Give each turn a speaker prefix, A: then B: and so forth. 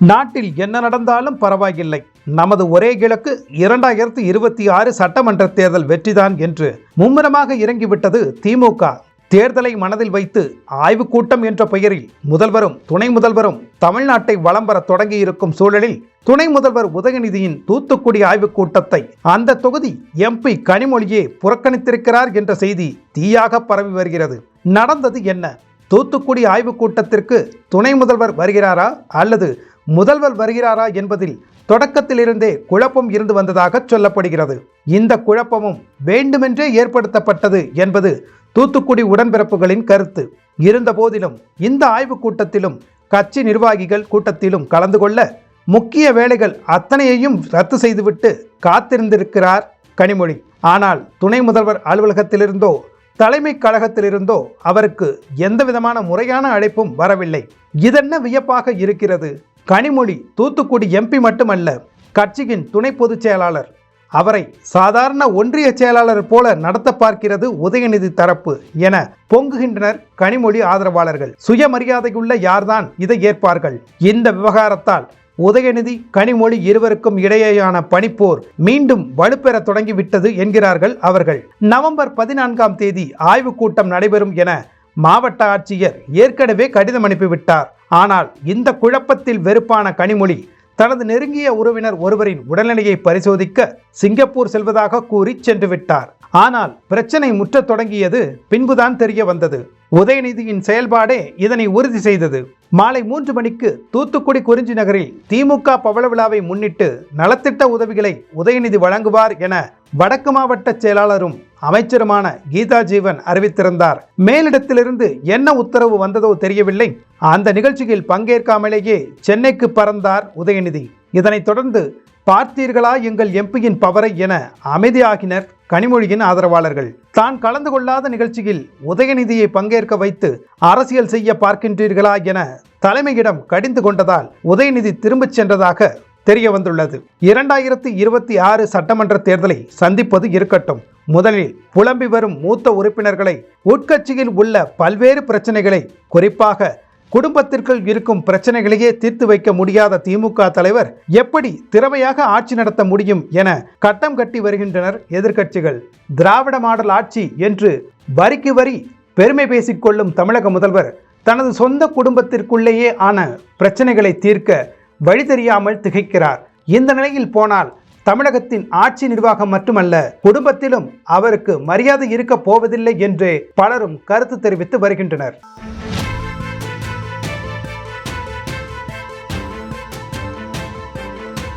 A: நாட்டில் என்ன நடந்தாலும் பரவாயில்லை. நமது ஒரே கிழக்கு இரண்டாயிரத்தி இருபத்தி ஆறு சட்டமன்ற தேர்தல் வெற்றிதான் என்று மும்முரமாக இறங்கிவிட்டது திமுக. தேர்தலை மனதில் வைத்து ஆய்வுக் கூட்டம் என்ற பெயரில் முதல்வரும் துணை முதல்வரும் தமிழ்நாட்டை வலம் வர தொடங்கியிருக்கும் சூழலில் துணை முதல்வர் உதயநிதியின் தூத்துக்குடி ஆய்வுக் கூட்டத்தை அந்த தொகுதி எம்பி கனிமொழியே புறக்கணித்திருக்கிறார் என்ற செய்தி தீயாக பரவி வருகிறது. நடந்தது என்ன? தூத்துக்குடி ஆய்வுக் கூட்டத்திற்கு துணை முதல்வர் வருகிறாரா? அல்லது முதல்வர் வருகிறாரா என்பதில் தொடக்கத்திலிருந்தே குழப்பம் இருந்து வந்ததாக சொல்லப்படுகிறது. இந்த குழப்பமும் வேண்டுமென்றே ஏற்படுத்தப்பட்டது என்பது தூத்துக்குடி உடன்பிறப்புகளின் கருத்து. இருந்தபோதிலும் இந்த ஆய்வுக் கூட்டத்திலும் கட்சி நிர்வாகிகள் கூட்டத்திலும் கலந்து கொள்ள முக்கிய வேலைகள் அத்தனையையும் ரத்து செய்துவிட்டு காத்திருந்திருக்கிறார் கனிமொழி. ஆனால் துணை முதல்வர் அலுவலகத்திலிருந்தோ தலைமை கழகத்திலிருந்தோ அவருக்கு எந்தவிதமான முறையான அழைப்பும் வரவில்லை. இதென்ன வியப்பாக இருக்கிறது? கனிமொழி தூத்துக்குடி எம்பி மட்டுமல்ல கட்சியின் துணை பொதுச் செயலாளர். அவரை சாதாரண ஒன்றிய செயலாளர் போல நடத்த பார்க்கிறது உதயநிதி தரப்பு என பொங்குகின்றனர் கனிமொழி ஆதரவாளர்கள். சுயமரியாதையுள்ள யார்தான் இதை ஏற்பார்கள்? இந்த விவகாரத்தால் உதயநிதி கனிமொழி இருவருக்கும் இடையேயான பனிப்போர் மீண்டும் வலுப்பெற தொடங்கிவிட்டது என்கிறார்கள் அவர்கள். நவம்பர் பதினான்காம் தேதி ஆய்வுக் கூட்டம் நடைபெறும் என மாவட்ட ஆட்சியர் ஏற்கனவே கடிதம் அனுப்பிவிட்டார். ஆனால் இந்த குழப்பத்தில் வெறுப்பான கனிமொழி தனது நெருங்கிய உறவினர் ஒருவரின் உடல்நிலையை பரிசோதிக்க சிங்கப்பூர் செல்வதாக கூறி சென்று விட்டார் ஆனால் பிரச்சனை முற்றத் தொடங்கியது பின்புதான் தெரிய வந்தது. உதயநிதியின் செயல்பாடே இதனை உறுதி செய்தது. மாலை மூன்று மணிக்கு தூத்துக்குடி குறிஞ்சி நகரில் திமுக பவள விழாவை முன்னிட்டு நலத்திட்ட உதவிகளை உதயநிதி வழங்குவார் என வடக்கு மாவட்ட செயலாளரும் அமைச்சருமான கீதா ஜீவன் அறிவித்திருந்தார். மேலிடத்திலிருந்து என்ன உத்தரவு வந்ததோ தெரியவில்லை. அந்த நிகழ்ச்சியில் பங்கேற்காமலேயே சென்னைக்கு பறந்தார் உதயநிதி. இதனைத் தொடர்ந்து பார்த்தீர்களா எங்கள் எம்பியின் பவரை என அமைதியாகினர் கனிமொழியின் ஆதரவாளர்கள். தான் கலந்து கொள்ளாத நிகழ்ச்சியில் உதயநிதியை பங்கேற்க வைத்து அரசியல் செய்ய பார்க்கின்றீர்களா என தலைமையிடம் கடிந்து கொண்டதால் உதயநிதி திரும்பிச் சென்றதாக தெரிய வந்துள்ளது இரண்டாயிரத்தி இருபத்தி ஆறு சட்டமன்ற தேர்தலை சந்திப்பது இருக்கட்டும். முதலில் புலம்பி வரும் மூத்த உறுப்பினர்களை உட்கட்சியில் உள்ள பல்வேறு பிரச்சனைகளை குறிப்பாக குடும்பத்திற்குள் இருக்கும் பிரச்சனைகளையே தீர்த்து வைக்க முடியாத திமுக தலைவர் எப்படி திறமையாக ஆட்சி நடத்த முடியும் என கட்டம் கட்டி வருகின்றனர் எதிர்க்கட்சிகள். திராவிட மாடல் ஆட்சி என்று வரிக்கு வரி பெருமை பேசிக்கொள்ளும் தமிழக முதல்வர் தனது சொந்த குடும்பத்திற்குள்ளேயே ஆன பிரச்சனைகளை தீர்க்க வழி தெரியாமல் திகைக்கிறார். இந்த நிலையில் போனால் தமிழகத்தின் ஆட்சி நிர்வாகம் மட்டுமல்ல குடும்பத்திலும் அவருக்கு மரியாதை இருக்க போவதில்லை என்று பலரும் கருத்து தெரிவித்து வருகின்றனர்.